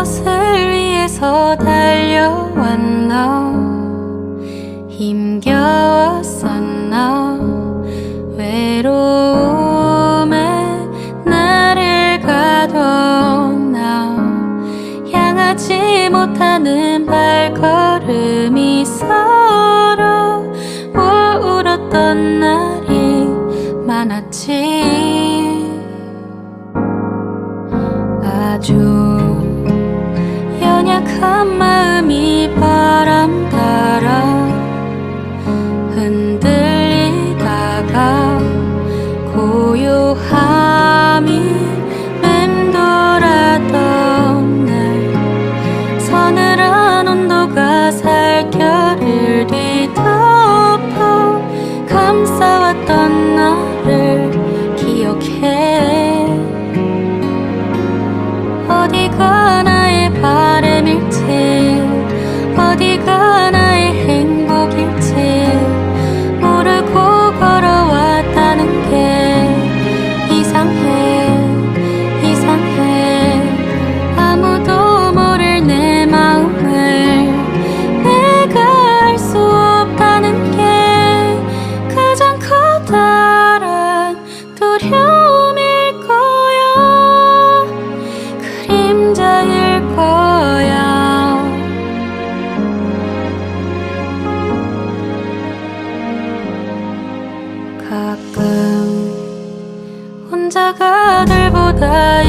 그곳을 위해서 달려왔나 힘겨웠었나 외로움에 나를 가뒀나 향하지 못하는 발걸음이 서로 울었던 날이 많았지. 아주 한 마음이 바람 따라 흔들리다가 고요함이 맴돌았던 날. 서늘한 온도가 살결을 뒤덮어 감싸왔던 나를 기억해. 가끔 혼자가 들보다